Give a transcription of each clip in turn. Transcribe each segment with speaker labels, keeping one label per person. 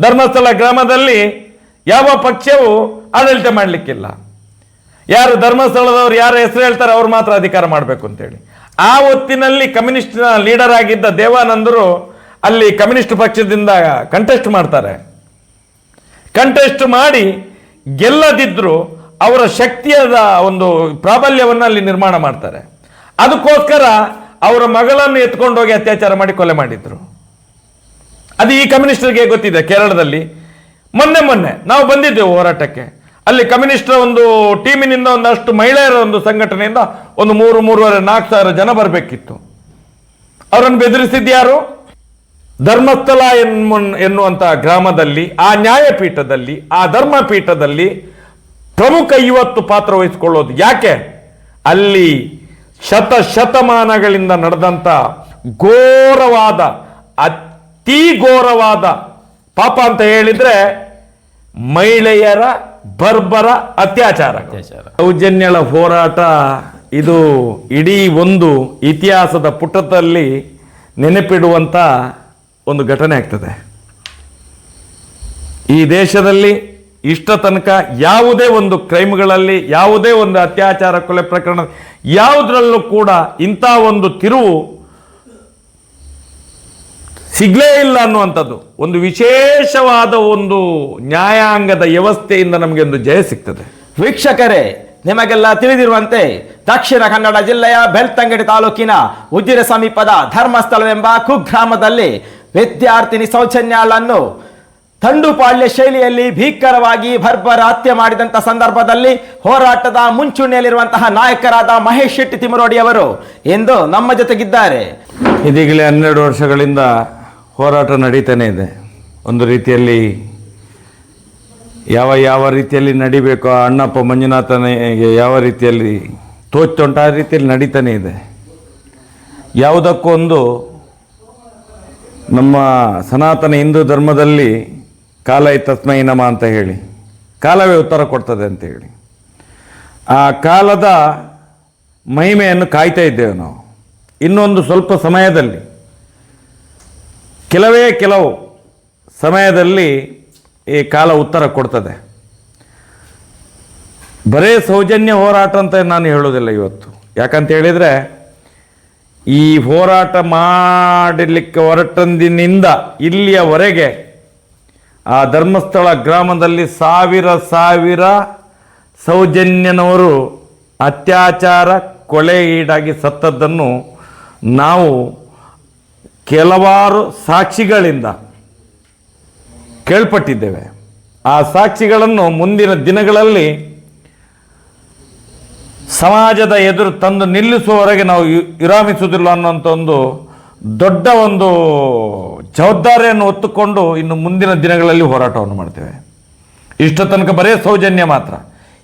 Speaker 1: ಧರ್ಮಸ್ಥಳ ಗ್ರಾಮದಲ್ಲಿ ಯಾವ ಪಕ್ಷವೂ ಆಡಳಿತ ಮಾಡಲಿಕ್ಕಿಲ್ಲ. ಯಾರು ಧರ್ಮಸ್ಥಳದವರು ಯಾರು ಹೆಸರು ಹೇಳ್ತಾರೆ ಅವ್ರು ಮಾತ್ರ ಅಧಿಕಾರ ಮಾಡಬೇಕು ಅಂತೇಳಿ. ಆ ಹೊತ್ತಿನಲ್ಲಿ ಕಮ್ಯುನಿಸ್ಟ್ನ ಲೀಡರ್ ಆಗಿದ್ದ ದೇವಾನಂದರು ಅಲ್ಲಿ ಕಮ್ಯುನಿಸ್ಟ್ ಪಕ್ಷದಿಂದ ಕಂಟೆಸ್ಟ್ ಮಾಡ್ತಾರೆ. ಕಂಟೆಸ್ಟ್ ಮಾಡಿ ಗೆಲ್ಲದಿದ್ದರೂ ಅವರ ಶಕ್ತಿಯಾದ ಒಂದು ಪ್ರಾಬಲ್ಯವನ್ನು ಅಲ್ಲಿ ನಿರ್ಮಾಣ ಮಾಡ್ತಾರೆ. ಅದಕ್ಕೋಸ್ಕರ ಅವರ ಮಗಳನ್ನು ಎತ್ಕೊಂಡೋಗಿ ಅತ್ಯಾಚಾರ ಮಾಡಿ ಕೊಲೆ ಮಾಡಿದ್ರು. ಅದು ಈ ಕಮ್ಯುನಿಸ್ಟರಿಗೆ ಗೊತ್ತಿದೆ ಕೇರಳದಲ್ಲಿ. ಮೊನ್ನೆ ಮೊನ್ನೆ ನಾವು ಬಂದಿದ್ದೆವು ಹೋರಾಟಕ್ಕೆ. ಅಲ್ಲಿ ಕಮ್ಯುನಿಸ್ಟರ ಒಂದು ಟೀಮಿನಿಂದ ಒಂದಷ್ಟು ಮಹಿಳೆಯರ ಒಂದು ಸಂಘಟನೆಯಿಂದ ಒಂದು ಮೂರು, ಮೂರುವರೆ, ನಾಲ್ಕು ಸಾವಿರ ಜನ ಬರಬೇಕಿತ್ತು. ಅವರನ್ನು ಬೆದರಿಸಿದ್ಯಾರು ಧರ್ಮಸ್ಥಳ ಎನ್ನುವಂಥ ಗ್ರಾಮದಲ್ಲಿ, ಆ ನ್ಯಾಯಪೀಠದಲ್ಲಿ, ಆ ಧರ್ಮಪೀಠದಲ್ಲಿ ಪ್ರಮುಖ ಇವತ್ತು ಪಾತ್ರ ವಹಿಸಿಕೊಳ್ಳೋದು ಯಾಕೆ? ಅಲ್ಲಿ ಶತ ಶತಮಾನಗಳಿಂದ ನಡೆದಂಥ ಘೋರವಾದ ಅತಿ ಘೋರವಾದ ಪಾಪ ಅಂತ ಹೇಳಿದ್ರೆ ಮಹಿಳೆಯರ ಬರ್ಬರ ಅತ್ಯಾಚಾರ
Speaker 2: ಅತ್ಯಾಚಾರ.
Speaker 1: ಸೌಜನ್ಯಳ ಹೋರಾಟ ಇದು ಇಡೀ ಒಂದು ಇತಿಹಾಸದ ಪುಟದಲ್ಲಿ ನೆನಪಿಡುವಂಥ ಒಂದು ಘಟನೆ ಆಗ್ತದೆ ಈ ದೇಶದಲ್ಲಿ ಇಷ್ಟ ತನಕ ಯಾವುದೇ ಒಂದು ಕ್ರೈಮ್ಗಳಲ್ಲಿ ಯಾವುದೇ ಒಂದು ಅತ್ಯಾಚಾರ ಕೊಲೆ ಪ್ರಕರಣ ಯಾವುದರಲ್ಲೂ ಕೂಡ ಇಂಥ ಒಂದು ತಿರುವು ಸಿಗ್ಲೇ ಇಲ್ಲ ಅನ್ನುವಂಥದ್ದು. ಒಂದು ವಿಶೇಷವಾದ ಒಂದು ನ್ಯಾಯಾಂಗದ ವ್ಯವಸ್ಥೆಯಿಂದ ನಮಗೆ ಒಂದು ಜಯ ಸಿಗ್ತದೆ.
Speaker 2: ವೀಕ್ಷಕರೇ ನಿಮಗೆಲ್ಲ ತಿಳಿದಿರುವಂತೆ ದಕ್ಷಿಣ ಕನ್ನಡ ಜಿಲ್ಲೆಯ ಬೆಳ್ತಂಗಡಿ ತಾಲೂಕಿನ ಉಜಿರ ಸಮೀಪದ ಧರ್ಮಸ್ಥಳವೆಂಬ ಕುಗ್ರಾಮದಲ್ಲಿ ವಿದ್ಯಾರ್ಥಿನಿ ಸೌಜನ್ಯಾಳನ್ನು ತಂಡುಪಾಳ್ಯ ಶೈಲಿಯಲ್ಲಿ ಭೀಕರವಾಗಿ ಬರ್ಬರ ಹತ್ಯೆ ಮಾಡಿದಂಥ ಸಂದರ್ಭದಲ್ಲಿ ಹೋರಾಟದ ಮುಂಚೂಣಿಯಲ್ಲಿರುವಂತಹ ನಾಯಕರಾದ ಮಹೇಶ್ ಶೆಟ್ಟಿ ತಿಮರೋಡಿ ಅವರು ಇಂದು ನಮ್ಮ ಜೊತೆಗಿದ್ದಾರೆ.
Speaker 1: ಇದೀಗಲೇ ಹನ್ನೆರಡು ವರ್ಷಗಳಿಂದ ಹೋರಾಟ ನಡೀತಾನೆ ಇದೆ. ಒಂದು ರೀತಿಯಲ್ಲಿ ಯಾವ ಯಾವ ರೀತಿಯಲ್ಲಿ ನಡಿಬೇಕು ಅಣ್ಣಪ್ಪ ಮಂಜುನಾಥನಿಗೆ ಯಾವ ರೀತಿಯಲ್ಲಿ ತೋಚ್ತೊಂಟ ಆ ರೀತಿಯಲ್ಲಿ ನಡೀತಾನೆ ಇದೆ. ಯಾವುದಕ್ಕೊಂದು ನಮ್ಮ ಸನಾತನ ಹಿಂದೂ ಧರ್ಮದಲ್ಲಿ ಕಾಲ ತಸ್ಮೈ ನಮ ಅಂತ ಹೇಳಿ, ಕಾಲವೇ ಉತ್ತರ ಕೊಡ್ತದೆ ಅಂತ ಹೇಳಿ. ಆ ಕಾಲದ ಮಹಿಮೆಯನ್ನು ಕಾಯ್ತಾ ಇದ್ದೇವೆ ನಾವು. ಇನ್ನೊಂದು ಸ್ವಲ್ಪ ಸಮಯದಲ್ಲಿ ಕೆಲವೇ ಕೆಲವು ಸಮಯದಲ್ಲಿ ಈ ಕಾಲ ಉತ್ತರ ಕೊಡ್ತದೆ. ಬರೇ ಸೌಜನ್ಯ ಹೋರಾಟ ಅಂತ ನಾನು ಹೇಳೋದಿಲ್ಲ ಇವತ್ತು. ಯಾಕಂತ ಹೇಳಿದರೆ, ಈ ಹೋರಾಟ ಮಾಡಲಿಕ್ಕೆ ಹೊರಟಂದಿನಿಂದ ಇಲ್ಲಿಯವರೆಗೆ ಆ ಧರ್ಮಸ್ಥಳ ಗ್ರಾಮದಲ್ಲಿ ಸಾವಿರ ಸಾವಿರ ಸೌಜನ್ಯನವರು ಅತ್ಯಾಚಾರ ಕೊಳೆ ಈಡಾಗಿ ಸತ್ತದ್ದನ್ನು ನಾವು ಕೆಲವಾರು ಸಾಕ್ಷಿಗಳಿಂದ ಕೇಳ್ಪಟ್ಟಿದ್ದೇವೆ. ಆ ಸಾಕ್ಷಿಗಳನ್ನು ಮುಂದಿನ ದಿನಗಳಲ್ಲಿ ಸಮಾಜದ ಎದುರು ತಂದು ನಿಲ್ಲಿಸುವವರೆಗೆ ನಾವು ವಿರಾಮಿಸುವುದಿಲ್ಲ ಅನ್ನೋಂಥ ಒಂದು ದೊಡ್ಡ ಒಂದು ಜವಾಬ್ದಾರಿಯನ್ನು ಹೊತ್ತುಕೊಂಡು ಇನ್ನು ಮುಂದಿನ ದಿನಗಳಲ್ಲಿ ಹೋರಾಟವನ್ನು ಮಾಡ್ತೇವೆ. ಇಷ್ಟ ತನಕ ಬರೇ ಸೌಜನ್ಯ ಮಾತ್ರ.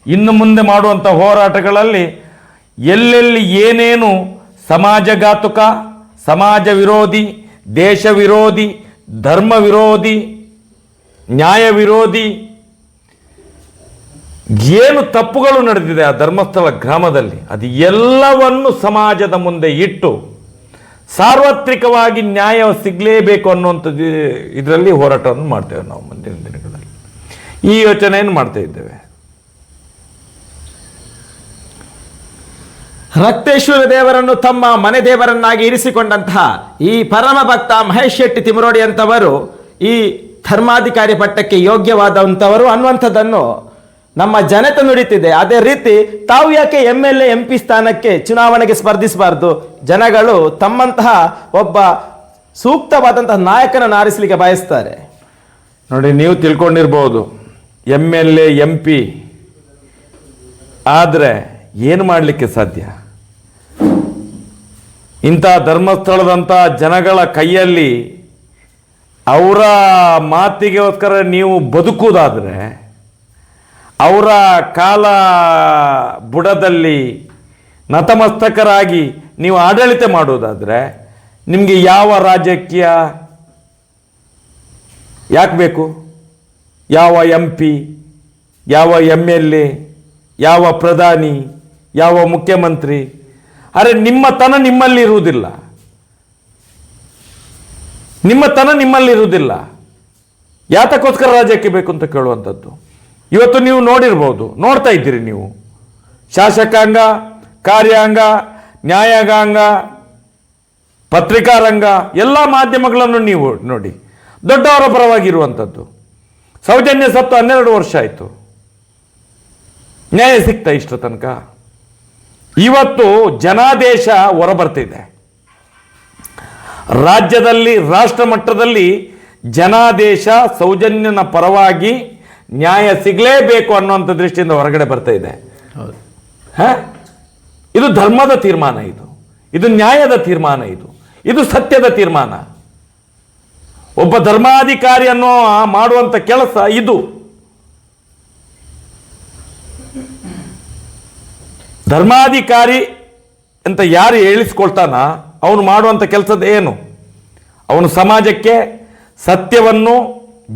Speaker 1: ಇನ್ನು ಮುಂದೆ ಮಾಡುವಂಥ ಹೋರಾಟಗಳಲ್ಲಿ ಎಲ್ಲೆಲ್ಲಿ ಏನೇನು ಸಮಾಜಘಾತುಕ ಸಮಾಜ ವಿರೋಧಿ ದೇಶ ವಿರೋಧಿ ಧರ್ಮ ವಿರೋಧಿ ನ್ಯಾಯ ವಿರೋಧಿ ಏನು ತಪ್ಪುಗಳು ನಡೆದಿದೆ ಆ ಧರ್ಮಸ್ಥಳ ಗ್ರಾಮದಲ್ಲಿ, ಅದು ಎಲ್ಲವನ್ನು ಸಮಾಜದ ಮುಂದೆ ಇಟ್ಟು ಸಾರ್ವತ್ರಿಕವಾಗಿ ನ್ಯಾಯ ಸಿಗಲೇಬೇಕು ಅನ್ನುವಂಥದ್ದು ಇದರಲ್ಲಿ ಹೋರಾಟವನ್ನು ಮಾಡ್ತೇವೆ ನಾವು ಮುಂದಿನ ದಿನಗಳಲ್ಲಿ. ಈ ಯೋಚನೆಯನ್ನು ಮಾಡ್ತಾ ಇದ್ದೇವೆ.
Speaker 2: ರಕ್ತೇಶ್ವರ ದೇವರನ್ನು ತಮ್ಮ ಮನೆ ದೇವರನ್ನಾಗಿ ಇರಿಸಿಕೊಂಡಂತಹ ಈ ಪರಮ ಭಕ್ತ ಮಹೇಶ್ ಶೆಟ್ಟಿ ತಿಮರೋಡಿ ಅಂತವರು ಈ ಧರ್ಮಾಧಿಕಾರಿ ಪಟ್ಟಕ್ಕೆ ಯೋಗ್ಯವಾದಂಥವರು ಅನ್ನುವಂಥದ್ದನ್ನು ನಮ್ಮ ಜನತೆ ನುಡಿತಿದೆ. ಅದೇ ರೀತಿ ತಾವು ಯಾಕೆ ಎಂ ಎಲ್ ಎ ಎಂ ಸ್ಥಾನಕ್ಕೆ ಚುನಾವಣೆಗೆ ಸ್ಪರ್ಧಿಸಬಾರ್ದು? ಜನಗಳು ತಮ್ಮಂತಹ ಒಬ್ಬ ಸೂಕ್ತವಾದಂತಹ ನಾಯಕನನ್ನು ಆರಿಸಲಿಕ್ಕೆ ಬಯಸ್ತಾರೆ.
Speaker 1: ನೋಡಿ, ನೀವು ತಿಳ್ಕೊಂಡಿರ್ಬೋದು M L A M P ಆದರೆ ಏನು ಮಾಡಲಿಕ್ಕೆ ಸಾಧ್ಯ? ಇಂಥ ಧರ್ಮಸ್ಥಳದಂಥ ಜನಗಳ ಕೈಯಲ್ಲಿ ಅವರ ಮಾತಿಗೋಸ್ಕರ ನೀವು ಬದುಕುವುದಾದರೆ, ಅವರ ಕಾಲ ಬುಡದಲ್ಲಿ ನತಮಸ್ತಕರಾಗಿ ನೀವು ಆಡಳಿತ ಮಾಡುವುದಾದರೆ, ನಿಮಗೆ ಯಾವ ರಾಜಕೀಯ ಯಾಕೆ ಬೇಕು? ಯಾವ ಎಂ ಪಿ ಯಾವ ಎಂ ಎಲ್ ಎ ಯಾವ ಪ್ರಧಾನಿ, ಯಾವ ಮುಖ್ಯಮಂತ್ರಿ ಅರೆ ನಿಮ್ಮ ತನ ನಿಮ್ಮಲ್ಲಿ ಇರುವುದಿಲ್ಲ. ನಿಮ್ಮ ತನ ನಿಮ್ಮಲ್ಲಿ ಇರುವುದಿಲ್ಲ. ಯಾತಕ್ಕೋಸ್ಕರ ರಾಜ್ಯಕ್ಕೆ ಬೇಕು ಅಂತ ಕೇಳುವಂಥದ್ದು. ಇವತ್ತು ನೀವು ನೋಡಿರ್ಬೋದು, ನೋಡ್ತಾ ಇದ್ದೀರಿ ನೀವು. ಶಾಸಕಾಂಗ, ಕಾರ್ಯಾಂಗ, ನ್ಯಾಯಾಂಗಾಂಗ, ಪತ್ರಿಕಾರಂಗ, ಎಲ್ಲ ಮಾಧ್ಯಮಗಳನ್ನು ನೀವು ನೋಡಿ. ದೊಡ್ಡವರ ಪರವಾಗಿರುವಂಥದ್ದು ಸೌಜನ್ಯ ಸತ್ತು ಹನ್ನೆರಡು ವರ್ಷ ಆಯಿತು. ನ್ಯಾಯ ಸಿಗ್ತಾ ಇಷ್ಟು ತನಕ? ಇವತ್ತು ಜನಾದೇಶ ಹೊರಬರ್ತಿದೆ. ರಾಜ್ಯದಲ್ಲಿ ರಾಷ್ಟ್ರ ಮಟ್ಟದಲ್ಲಿ ಜನಾದೇಶ ಸೌಜನ್ಯನ ಪರವಾಗಿ ನ್ಯಾಯ ಸಿಗಲೇಬೇಕು ಅನ್ನುವಂಥ ದೃಷ್ಟಿಯಿಂದ ಹೊರಗಡೆ ಬರ್ತಾ ಇದೆ.
Speaker 2: ಹೌದು.
Speaker 1: ಹ? ಇದು ಧರ್ಮದ ತೀರ್ಮಾನ ಇದು. ಇದು ನ್ಯಾಯದ ತೀರ್ಮಾನ ಇದು. ಇದು ಸತ್ಯದ ತೀರ್ಮಾನ. ಒಬ್ಬ ಧರ್ಮಾಧಿಕಾರಿ ಅನ್ನೋ ಆ ಮಾಡುವಂತ ಕೆಲಸ ಇದು. ಧರ್ಮಾಧಿಕಾರಿ ಅಂತ ಯಾರು ಹೇಳಿಸ್ಕೊಳ್ತಾನ? ಅವನು ಮಾಡುವಂಥ ಕೆಲಸದ ಏನು? ಅವನು ಸಮಾಜಕ್ಕೆ ಸತ್ಯವನ್ನು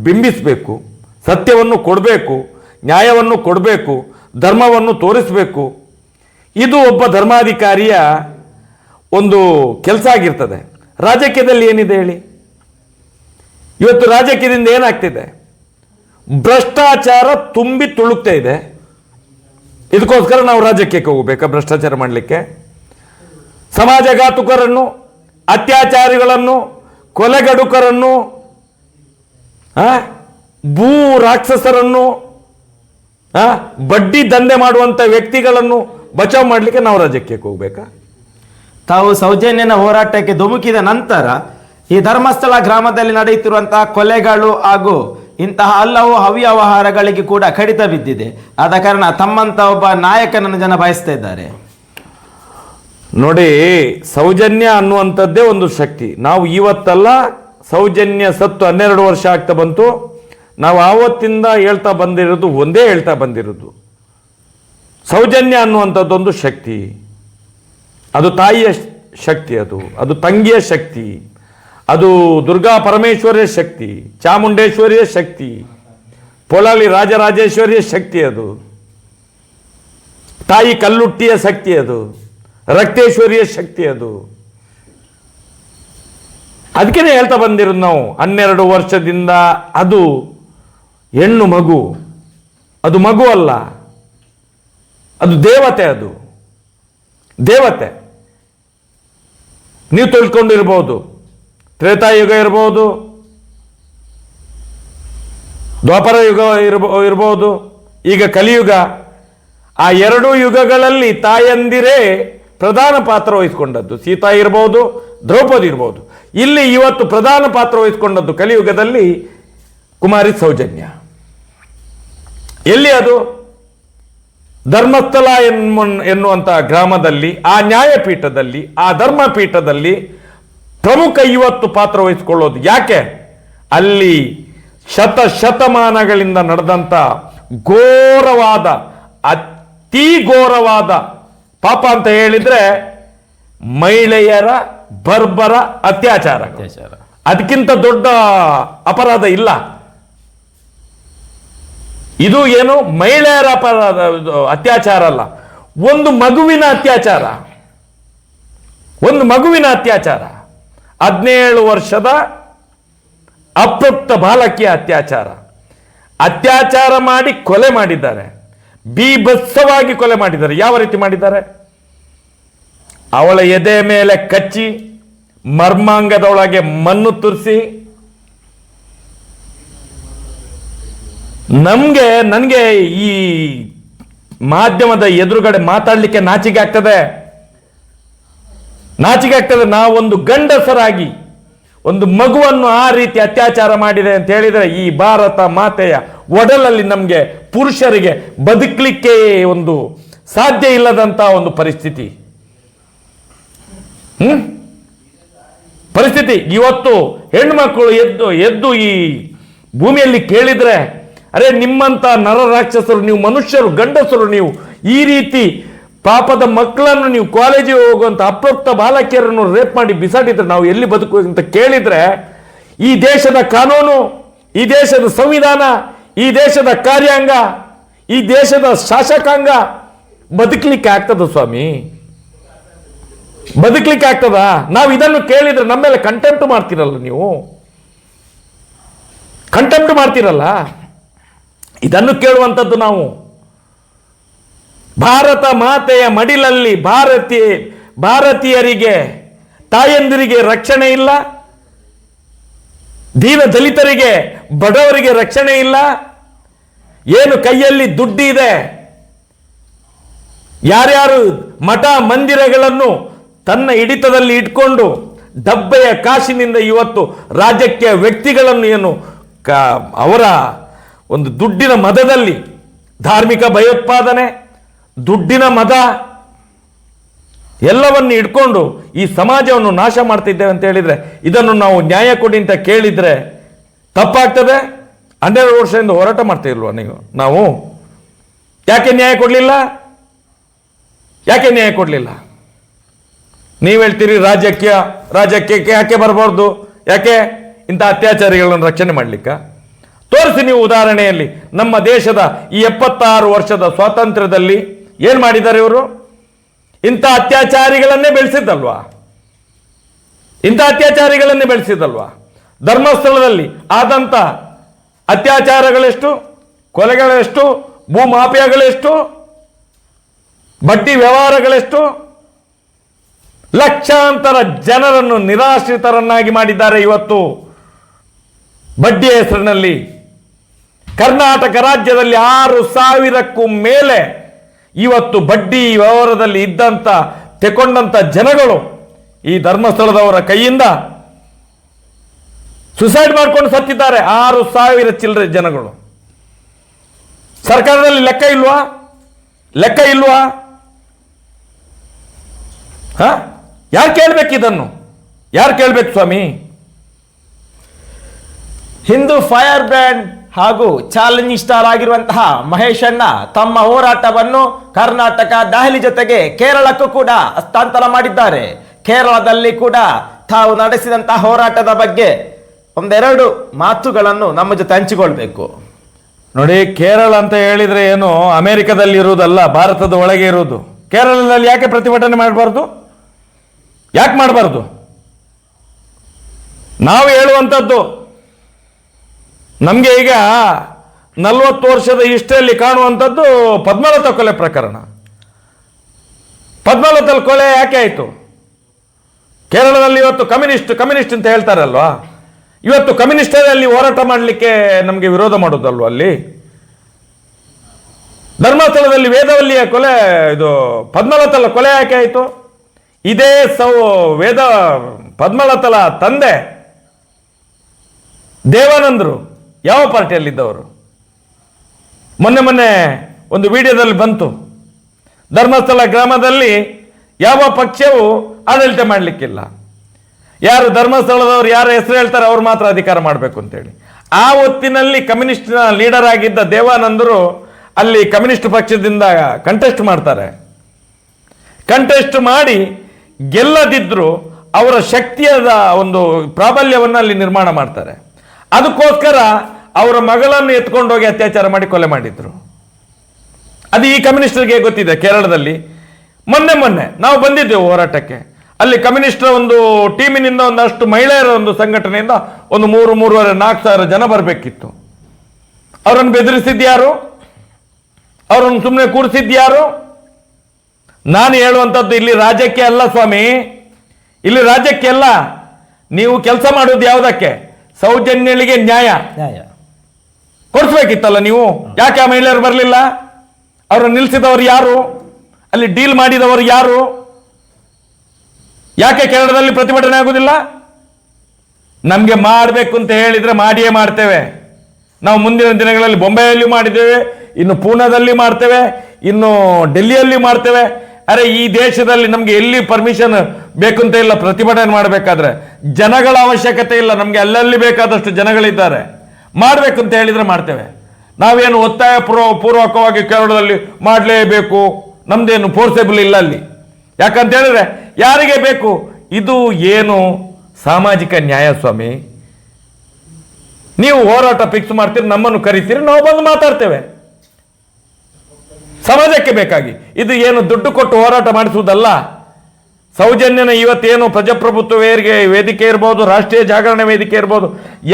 Speaker 1: ಬಿಂಬಿಸಬೇಕು, ಸತ್ಯವನ್ನು ಕೊಡಬೇಕು, ನ್ಯಾಯವನ್ನು ಕೊಡಬೇಕು, ಧರ್ಮವನ್ನು ತೋರಿಸಬೇಕು. ಇದು ಒಬ್ಬ ಧರ್ಮಾಧಿಕಾರಿಯ ಒಂದು ಕೆಲಸ ಆಗಿರ್ತದೆ. ರಾಜಕೀಯದಲ್ಲಿ ಏನಿದೆ ಹೇಳಿ? ಇವತ್ತು ರಾಜಕೀಯದಿಂದ ಏನಾಗ್ತಿದೆ? ಭ್ರಷ್ಟಾಚಾರ ತುಂಬಿ ತುಳುಕ್ತಾ ಇದೆ. ಇದಕ್ಕೋಸ್ಕರ ನಾವು ರಾಜ್ಯಕ್ಕೆ ಹೋಗಬೇಕಾ ಭ್ರಷ್ಟಾಚಾರ ಮಾಡಲಿಕ್ಕೆ. ಸಮಾಜಘಾತುಕರನ್ನು, ಅತ್ಯಾಚಾರಿಗಳನ್ನು, ಕೊಲೆಗಡುಕರನ್ನು ಭೂ ರಾಕ್ಷಸರನ್ನು ಬಡ್ಡಿ ದಂಧೆ ಮಾಡುವಂಥ ವ್ಯಕ್ತಿಗಳನ್ನು ಬಚಾವ್ ಮಾಡಲಿಕ್ಕೆ ನಾವು ರಾಜ್ಯಕ್ಕೆ ಹೋಗ್ಬೇಕಾ
Speaker 2: ತಾವು ಸೌಜನ್ಯನ ಹೋರಾಟಕ್ಕೆ ಧುಮುಕಿದ ನಂತರ ಈ ಧರ್ಮಸ್ಥಳ ಗ್ರಾಮದಲ್ಲಿ ನಡೆಯುತ್ತಿರುವಂತಹ ಕೊಲೆಗಳು ಹಾಗೂ ಇಂತಹ ಹಲವು ಅವ್ಯವಹಾರಗಳಿಗೆ ಕೂಡ ಕಡಿತ ಬಿದ್ದಿದೆ. ಆದ ಕಾರಣ ತಮ್ಮಂತ ಒಬ್ಬ ನಾಯಕನನ್ನು ಜನ ಬಯಸ್ತಾ ಇದ್ದಾರೆ.
Speaker 1: ನೋಡಿ, ಸೌಜನ್ಯ ಅನ್ನುವಂಥದ್ದೇ ಒಂದು ಶಕ್ತಿ. ನಾವು ಇವತ್ತಲ್ಲ ಸೌಜನ್ಯ ಸತ್ತು ಹನ್ನೆರಡು ವರ್ಷ ಆಗ್ತಾ ಬಂತು. ನಾವು ಆವತ್ತಿಂದ ಹೇಳ್ತಾ ಬಂದಿರೋದು ಒಂದೇ ಹೇಳ್ತಾ ಬಂದಿರೋದು. ಸೌಜನ್ಯ ಅನ್ನುವಂಥದ್ದೊಂದು ಶಕ್ತಿ. ಅದು ತಾಯಿಯ ಶಕ್ತಿ ಅದು. ಅದು ತಂಗಿಯ ಶಕ್ತಿ. ಅದು ದುರ್ಗಾ ಪರಮೇಶ್ವರಿಯ ಶಕ್ತಿ, ಚಾಮುಂಡೇಶ್ವರಿಯ ಶಕ್ತಿ, ಪೊಳಲಿ ರಾಜರಾಜೇಶ್ವರಿಯ ಶಕ್ತಿ ಅದು, ತಾಯಿ ಕಲ್ಲುಟ್ಟಿಯ ಶಕ್ತಿ ಅದು, ರಕ್ತೇಶ್ವರಿಯ ಶಕ್ತಿ ಅದು. ಅದಕ್ಕೆ ಹೇಳ್ತಾ ಬಂದಿರೋದು ನಾವು, ಹನ್ನೆರಡು ವರ್ಷದಿಂದ ಅದು ಹೆಣ್ಣು ಮಗು, ಅದು ಮಗು ಅಲ್ಲ, ಅದು ದೇವತೆ ಅದು, ದೇವತೆ. ನೀವು ತಿಳ್ಕೊಂಡಿರ್ಬೋದು. ತ್ರೇತಾಯುಗ ಇರ್ಬೋದು, ದ್ವಾಪರ ಯುಗ ಇರ್ಬೋ, ಇರ್ಬೋದು, ಈಗ ಕಲಿಯುಗ, ಆ ಎರಡು ಯುಗಗಳಲ್ಲಿ ತಾಯಂದಿರೇ ಪ್ರಧಾನ ಪಾತ್ರ ವಹಿಸಿಕೊಂಡದ್ದು. ಸೀತಾ ಇರ್ಬೋದು, ದ್ರೌಪದಿ ಇರ್ಬೋದು. ಇಲ್ಲಿ ಇವತ್ತು ಪ್ರಧಾನ ಪಾತ್ರ ವಹಿಸಿಕೊಂಡದ್ದು ಕಲಿಯುಗದಲ್ಲಿ ಕುಮಾರಿ ಸೌಜನ್ಯ. ಎಲ್ಲಿ ಅದು? ಧರ್ಮಸ್ಥಳ ಎನ್ನುವಂತಹ ಗ್ರಾಮದಲ್ಲಿ, ಆ ನ್ಯಾಯಪೀಠದಲ್ಲಿ, ಆ ಧರ್ಮಪೀಠದಲ್ಲಿ ಪ್ರಮುಖ ಇವತ್ತು ಪಾತ್ರ ವಹಿಸಿಕೊಳ್ಳೋದು ಯಾಕೆ? ಅಲ್ಲಿ ಶತ ಶತಮಾನಗಳಿಂದ ನಡೆದಂಥ ಘೋರವಾದ ಅತಿ ಘೋರವಾದ ಪಾಪ ಅಂತ ಹೇಳಿದ್ರೆ ಮಹಿಳೆಯರ ಬರ್ಬರ ಅತ್ಯಾಚಾರ. ಅದಕ್ಕಿಂತ ದೊಡ್ಡ ಅಪರಾಧ ಇಲ್ಲ. ಇದು ಏನು? ಮಹಿಳೆಯರ ಅಪರಾಧ ಅತ್ಯಾಚಾರ ಅಲ್ಲ. ಒಂದು ಮಗುವಿನ ಅತ್ಯಾಚಾರ. ಒಂದು ಮಗುವಿನ ಅತ್ಯಾಚಾರ. ಹದಿನೇಳು ವರ್ಷದ ಅಪ್ರಪ್ತ ಬಾಲಕಿಯ ಅತ್ಯಾಚಾರ. ಅತ್ಯಾಚಾರ ಮಾಡಿ ಕೊಲೆ ಮಾಡಿದ್ದಾರೆ. ಬೀಭತ್ಸವಾಗಿ ಕೊಲೆ ಮಾಡಿದ್ದಾರೆ. ಯಾವ ರೀತಿ ಮಾಡಿದ್ದಾರೆ? ಅವಳ ಎದೆ ಮೇಲೆ ಕಚ್ಚಿ ಮರ್ಮಾಂಗದೊಳಗೆ ಮಣ್ಣು ತುರಿಸಿ ನಮ್ಗೆ, ನನಗೆ ಈ ಮಾಧ್ಯಮದ ಎದುರುಗಡೆ ಮಾತಾಡಲಿಕ್ಕೆ ನಾಚಿಕೆ ಆಗ್ತದೆ. ನಾಚಿಕೆ ಆಗ್ತದೆ ನಾವೊಂದು ಗಂಡಸರಾಗಿ ಒಂದು ಮಗುವನ್ನು ಆ ರೀತಿ ಅತ್ಯಾಚಾರ ಮಾಡಿದೆ ಅಂತ ಹೇಳಿದರೆ ಈ ಭಾರತ ಮಾತೆಯ ಒಡಲಲ್ಲಿ ನಮಗೆ ಪುರುಷರಿಗೆ ಬದುಕಲಿಕ್ಕೆ ಒಂದು ಸಾಧ್ಯ ಇಲ್ಲದಂತ ಒಂದು ಪರಿಸ್ಥಿತಿ. ಪರಿಸ್ಥಿತಿ. ಇವತ್ತು ಹೆಣ್ಮಕ್ಳು ಎದ್ದು ಎದ್ದು ಈ ಭೂಮಿಯಲ್ಲಿ ಕೇಳಿದ್ರೆ, ಅರೆ ನಿಮ್ಮಂತ ನರ ರಾಕ್ಷಸರು ನೀವು ಮನುಷ್ಯರು, ಗಂಡಸರು ನೀವು ಈ ರೀತಿ ಪಾಪದ ಮಕ್ಕಳನ್ನು ನೀವು ಕಾಲೇಜಿಗೆ ಹೋಗುವಂತ ಅಪ್ರೋಕ್ತ ಬಾಲಕಿಯರನ್ನು ರೇಪ್ ಮಾಡಿ ಬಿಸಾಡಿದ್ರೆ ನಾವು ಎಲ್ಲಿ ಬದುಕು ಅಂತ ಕೇಳಿದ್ರೆ, ಈ ದೇಶದ ಕಾನೂನು, ಈ ದೇಶದ ಸಂವಿಧಾನ, ಈ ದೇಶದ ಕಾರ್ಯಾಂಗ, ಈ ದೇಶದ ಶಾಸಕಾಂಗ ಬದುಕಲಿಕ್ಕೆ ಆಗ್ತದ ಸ್ವಾಮಿ? ಬದುಕಲಿಕ್ಕೆ ಆಗ್ತದ? ನಾವು ಇದನ್ನು ಕೇಳಿದ್ರೆ ಮೇಲೆ ಕಂಟೆಂಪ್ಟ್ ಮಾಡ್ತೀರಲ್ಲ ನೀವು? ಕಂಟೆಂಪ್ಟ್ ಮಾಡ್ತೀರಲ್ಲ? ಇದನ್ನು ಕೇಳುವಂಥದ್ದು ನಾವು. ಭಾರತ ಮಾತೆಯ ಮಡಿಲಲ್ಲಿ ಭಾರತೀಯ, ಭಾರತೀಯರಿಗೆ, ತಾಯಂದಿರಿಗೆ ರಕ್ಷಣೆ ಇಲ್ಲ. ದೀನ ದಲಿತರಿಗೆ, ಬಡವರಿಗೆ ರಕ್ಷಣೆ ಇಲ್ಲ. ಏನು ಕೈಯಲ್ಲಿ ದುಡ್ಡಿದೆ. ಯಾರ್ಯಾರು ಮಠ ಮಂದಿರಗಳನ್ನು ತನ್ನ ಹಿಡಿತದಲ್ಲಿ ಇಟ್ಕೊಂಡು ಡಬ್ಬೆಯ ಕಾಸಿನಿಂದ ಇವತ್ತು ರಾಜಕೀಯ ವ್ಯಕ್ತಿಗಳನ್ನು ಏನು ಅವರ ಒಂದು ದುಡ್ಡಿನ ಮದದಲ್ಲಿ ಧಾರ್ಮಿಕ ಭಯೋತ್ಪಾದನೆ ದುಡ್ಡಿನ ಮದ ಎಲ್ಲವನ್ನು ಇಟ್ಕೊಂಡು ಈ ಸಮಾಜವನ್ನು ನಾಶ ಮಾಡ್ತಿದ್ದೇವೆ ಅಂತ ಹೇಳಿದರೆ ಇದನ್ನು ನಾವು ನ್ಯಾಯ ಕೊಡಿ ಅಂತ ಕೇಳಿದರೆ ತಪ್ಪಾಗ್ತದೆ. ಹನ್ನೆರಡು ವರ್ಷದಿಂದ ಹೋರಾಟ ಮಾಡ್ತಾ ಇಲ್ವಾ ನೀವು? ನಾವು? ಯಾಕೆ ನ್ಯಾಯ ಕೊಡಲಿಲ್ಲ? ಯಾಕೆ ನ್ಯಾಯ ಕೊಡಲಿಲ್ಲ? ನೀವು ಹೇಳ್ತೀರಿ ರಾಜಕೀಯ, ರಾಜಕೀಯಕ್ಕೆ ಯಾಕೆ ಬರಬಾರ್ದು? ಯಾಕೆ ಇಂಥ ಅತ್ಯಾಚಾರಿಗಳನ್ನು ರಕ್ಷಣೆ ಮಾಡಲಿಕ್ಕೆ? ತೋರಿಸಿ ನೀವು ಉದಾಹರಣೆಯಲ್ಲಿ ನಮ್ಮ ದೇಶದ ಈ ಎಪ್ಪತ್ತಾರು ವರ್ಷದ ಸ್ವಾತಂತ್ರ್ಯದಲ್ಲಿ ಏನು ಮಾಡಿದ್ದಾರೆ ಇವರು? ಇಂಥ ಅತ್ಯಾಚಾರಿಗಳನ್ನೇ ಬೆಳೆಸಿದ್ದಲ್ವಾ? ಇಂಥ ಅತ್ಯಾಚಾರಿಗಳನ್ನೇ ಬೆಳೆಸಿದ್ದಲ್ವಾ? ಧರ್ಮಸ್ಥಳದಲ್ಲಿ ಆದಂಥ ಅತ್ಯಾಚಾರಗಳೆಷ್ಟು, ಕೊಲೆಗಳೆಷ್ಟು, ಭೂಮಾಫಿಯಾಗಳೆಷ್ಟು, ಬಡ್ಡಿ ವ್ಯವಹಾರಗಳೆಷ್ಟು ಲಕ್ಷಾಂತರ ಜನರನ್ನು ನಿರಾಶ್ರಿತರನ್ನಾಗಿ ಮಾಡಿದ್ದಾರೆ ಇವತ್ತು. ಬಡ್ಡಿಯ ಹೆಸರಿನಲ್ಲಿ ಕರ್ನಾಟಕ ರಾಜ್ಯದಲ್ಲಿ ಆರು ಸಾವಿರಕ್ಕೂ ಮೇಲೆ ಇವತ್ತು ಬಡ್ಡಿ ವ್ಯವಹಾರದಲ್ಲಿ ಇದ್ದಂಥ ತೆಕೊಂಡಂಥ ಜನಗಳು ಈ ಧರ್ಮಸ್ಥಳದವರ ಕೈಯಿಂದ ಸುಸೈಡ್ ಮಾಡ್ಕೊಂಡು ಸತ್ತಿದ್ದಾರೆ. ಆರು ಸಾವಿರ ಚಿಲ್ಲರೆ ಜನಗಳು. ಸರ್ಕಾರದಲ್ಲಿ ಲೆಕ್ಕ ಇಲ್ವಾ? ಲೆಕ್ಕ ಇಲ್ವಾ? ಹ? ಯಾರು ಕೇಳ್ಬೇಕು ಇದನ್ನು? ಯಾರು ಕೇಳ್ಬೇಕು ಸ್ವಾಮಿ?
Speaker 2: ಹಿಂದೂ ಫೈರ್ ಬ್ರ್ಯಾಂಡ್ ಹಾಗೂ ಚಾಲೆಂಜಿಂಗ್ ಸ್ಟಾರ್ ಆಗಿರುವಂತಹ ಮಹೇಶ್ ತಮ್ಮ ಹೋರಾಟವನ್ನು ಕರ್ನಾಟಕ ದೆಹಲಿ ಜೊತೆಗೆ ಕೇರಳಕ್ಕೂ ಕೂಡ ಹಸ್ತಾಂತರ ಮಾಡಿದ್ದಾರೆ. ಕೇರಳದಲ್ಲಿ ಕೂಡ ತಾವು ನಡೆಸಿದಂತಹ ಹೋರಾಟದ ಬಗ್ಗೆ ಒಂದೆರಡು ಮಾತುಗಳನ್ನು ನಮ್ಮ ಜೊತೆ ಹಂಚಿಕೊಳ್ಬೇಕು.
Speaker 1: ನೋಡಿ, ಕೇರಳ ಅಂತ ಹೇಳಿದ್ರೆ ಏನು ಅಮೆರಿಕದಲ್ಲಿ ಇರುವುದಲ್ಲ, ಭಾರತದ ಒಳಗೆ ಇರುವುದು. ಕೇರಳದಲ್ಲಿ ಯಾಕೆ ಪ್ರತಿಭಟನೆ ಮಾಡಬಾರ್ದು? ಯಾಕೆ ಮಾಡಬಾರ್ದು? ನಾವು ಹೇಳುವಂಥದ್ದು ನಮಗೆ ಈಗ ನಲವತ್ತು ವರ್ಷದ ಹಿಸ್ಟ್ರಿಯಲ್ಲಿ ಕಾಣುವಂಥದ್ದು ಪದ್ಮಲತ ಕೊಲೆ ಪ್ರಕರಣ. ಪದ್ಮಲತಲ್ ಕೊಲೆ ಯಾಕೆ ಆಯಿತು? ಕೇರಳದಲ್ಲಿ ಇವತ್ತು ಕಮ್ಯುನಿಸ್ಟ್ ಕಮ್ಯುನಿಸ್ಟ್ ಅಂತ ಹೇಳ್ತಾರಲ್ವಾ? ಇವತ್ತು ಕಮ್ಯುನಿಸ್ಟರಲ್ಲಿ ಹೋರಾಟ ಮಾಡಲಿಕ್ಕೆ ನಮಗೆ ವಿರೋಧ ಮಾಡೋದಲ್ವ ಅಲ್ಲಿ? ಧರ್ಮಸ್ಥಳದಲ್ಲಿ ವೇದವಲ್ಲಿಯ ಕೊಲೆ, ಇದು ಪದ್ಮಲತಲ ಕೊಲೆ ಯಾಕೆ ಆಯಿತು? ಇದೇ ಸೌ, ವೇದ ಪದ್ಮಲತಲ ತಂದೆ ದೇವಾನಂದರು. ಯಾವ ಪಾರ್ಟಿಯಲ್ಲಿದ್ದವರು? ಮೊನ್ನೆ ಮೊನ್ನೆ ಒಂದು ವಿಡಿಯೋದಲ್ಲಿ ಬಂತು. ಧರ್ಮಸ್ಥಳ ಗ್ರಾಮದಲ್ಲಿ ಯಾವ ಪಕ್ಷವು ಆಡಳಿತ ಮಾಡಲಿಕ್ಕಿಲ್ಲ. ಯಾರು ಧರ್ಮಸ್ಥಳದವರು ಯಾರು ಹೆಸರು ಹೇಳ್ತಾರೆ ಅವ್ರು ಮಾತ್ರ ಅಧಿಕಾರ ಮಾಡಬೇಕು ಅಂತೇಳಿ. ಆ ಹೊತ್ತಿನಲ್ಲಿ ಕಮ್ಯುನಿಸ್ಟ್ನ ಲೀಡರ್ ಆಗಿದ್ದ ದೇವಾನಂದರು ಅಲ್ಲಿ ಕಮ್ಯುನಿಸ್ಟ್ ಪಕ್ಷದಿಂದ ಕಂಟೆಸ್ಟ್ ಮಾಡ್ತಾರೆ. ಕಂಟೆಸ್ಟ್ ಮಾಡಿ ಗೆಲ್ಲದಿದ್ದರೂ ಅವರ ಶಕ್ತಿಯದ ಒಂದು ಪ್ರಾಬಲ್ಯವನ್ನು ಅಲ್ಲಿ ನಿರ್ಮಾಣ ಮಾಡ್ತಾರೆ. ಅದಕ್ಕೋಸ್ಕರ ಅವರ ಮಗಳನ್ನು ಎತ್ಕೊಂಡೋಗಿ ಅತ್ಯಾಚಾರ ಮಾಡಿ ಕೊಲೆ ಮಾಡಿದ್ರು. ಅದು ಈ ಕಮ್ಯುನಿಸ್ಟರಿಗೆ ಗೊತ್ತಿದೆ ಕೇರಳದಲ್ಲಿ. ಮೊನ್ನೆ ಮೊನ್ನೆ ನಾವು ಬಂದಿದ್ದೆವು ಹೋರಾಟಕ್ಕೆ. ಅಲ್ಲಿ ಕಮ್ಯುನಿಸ್ಟರ ಒಂದು ಟೀಮಿನಿಂದ ಒಂದಷ್ಟು ಮಹಿಳೆಯರ ಒಂದು ಸಂಘಟನೆಯಿಂದ ಒಂದು ಮೂರು, ಮೂರುವರೆ, ನಾಲ್ಕು ಸಾವಿರ ಜನ ಬರಬೇಕಿತ್ತು. ಅವರನ್ನು ಬೆದರಿಸಿದ್ಯಾರು ಅವರನ್ನು ಸುಮ್ಮನೆ ಕೂರಿಸಿದ್ಯಾರು ನಾನು ಹೇಳುವಂಥದ್ದು ಇಲ್ಲಿ ರಾಜ್ಯಕ್ಕೆ ಅಲ್ಲ ಸ್ವಾಮಿ. ಇಲ್ಲಿ ರಾಜ್ಯಕ್ಕೆ ಅಲ್ಲ. ನೀವು ಕೆಲಸ ಮಾಡೋದು ಯಾವುದಕ್ಕೆ? ಸೌಜನ್ಯಳಿಗೆ ನ್ಯಾಯ.
Speaker 2: ನ್ಯಾಯ.
Speaker 1: ಕೊಡಿಸ್ಬೇಕಿತ್ತಲ್ಲ ನೀವು? ಯಾಕೆ ಆ ಮಹಿಳೆಯರು ಬರಲಿಲ್ಲ? ಅವರು ನಿಲ್ಲಿಸಿದವರು ಯಾರು? ಅಲ್ಲಿ ಡೀಲ್ ಮಾಡಿದವರು ಯಾರು? ಯಾಕೆ ಕೇರಳದಲ್ಲಿ ಪ್ರತಿಭಟನೆ ಆಗುದಿಲ್ಲ? ನಮಗೆ ಮಾಡಬೇಕು ಅಂತ ಹೇಳಿದ್ರೆ ಮಾಡಿಯೇ ಮಾಡ್ತೇವೆ. ನಾವು ಮುಂದಿನ ದಿನಗಳಲ್ಲಿ ಬೊಂಬೆಯಲ್ಲಿ ಮಾಡಿದ್ದೇವೆ, ಇನ್ನು ಪೂನಾದಲ್ಲಿ ಮಾಡ್ತೇವೆ, ಇನ್ನು ಡೆಲ್ಲಿಯಲ್ಲಿ ಮಾಡ್ತೇವೆ. ಅರೆ, ಈ ದೇಶದಲ್ಲಿ ನಮಗೆ ಎಲ್ಲಿ ಪರ್ಮಿಷನ್ ಬೇಕು ಅಂತ ಇಲ್ಲ, ಪ್ರತಿಭಟನೆ ಮಾಡಬೇಕಾದ್ರೆ. ಜನಗಳ ಅವಶ್ಯಕತೆ ಇಲ್ಲ, ನಮಗೆ ಅಲ್ಲಲ್ಲಿ ಬೇಕಾದಷ್ಟು ಜನಗಳಿದ್ದಾರೆ. ಮಾಡಬೇಕು ಅಂತ ಹೇಳಿದ್ರೆ ಮಾಡ್ತೇವೆ. ನಾವೇನು ಒತ್ತಾಯ ಪೂರ್ವ ಪೂರ್ವಕವಾಗಿ ಕೇರಳದಲ್ಲಿ ಮಾಡಲೇಬೇಕು. ನಮ್ಮದೇನು ಫೋರ್ಸೇಬಲ್ ಇಲ್ಲ ಅಲ್ಲಿ. ಯಾಕಂತ ಹೇಳಿದ್ರೆ ಯಾರಿಗೆ ಬೇಕು? ಇದು ಏನು ಸಾಮಾಜಿಕ ನ್ಯಾಯ ಸ್ವಾಮಿ? ನೀವು ಹೋರಾಟ ಫಿಕ್ಸ್ ಮಾಡ್ತೀರಿ, ನಮ್ಮನ್ನು ಕರಿತೀರಿ, ನಾವು ಬಂದು ಮಾತಾಡ್ತೇವೆ. ಸಮಾಜಕ್ಕೆ ಬೇಕಾಗಿ. ಇದು ಏನು ದುಡ್ಡು ಕೊಟ್ಟು ಹೋರಾಟ ಮಾಡಿಸುವುದಲ್ಲ? ಸೌಜನ್ಯನ ಇವತ್ತೇನು ಪ್ರಜಾಪ್ರಭುತ್ವ ವೇದಿಕೆ ಇರ್ಬೋದು, ರಾಷ್ಟ್ರೀಯ ಜಾಗರಣ ವೇದಿಕೆ ಇರ್ಬೋದು,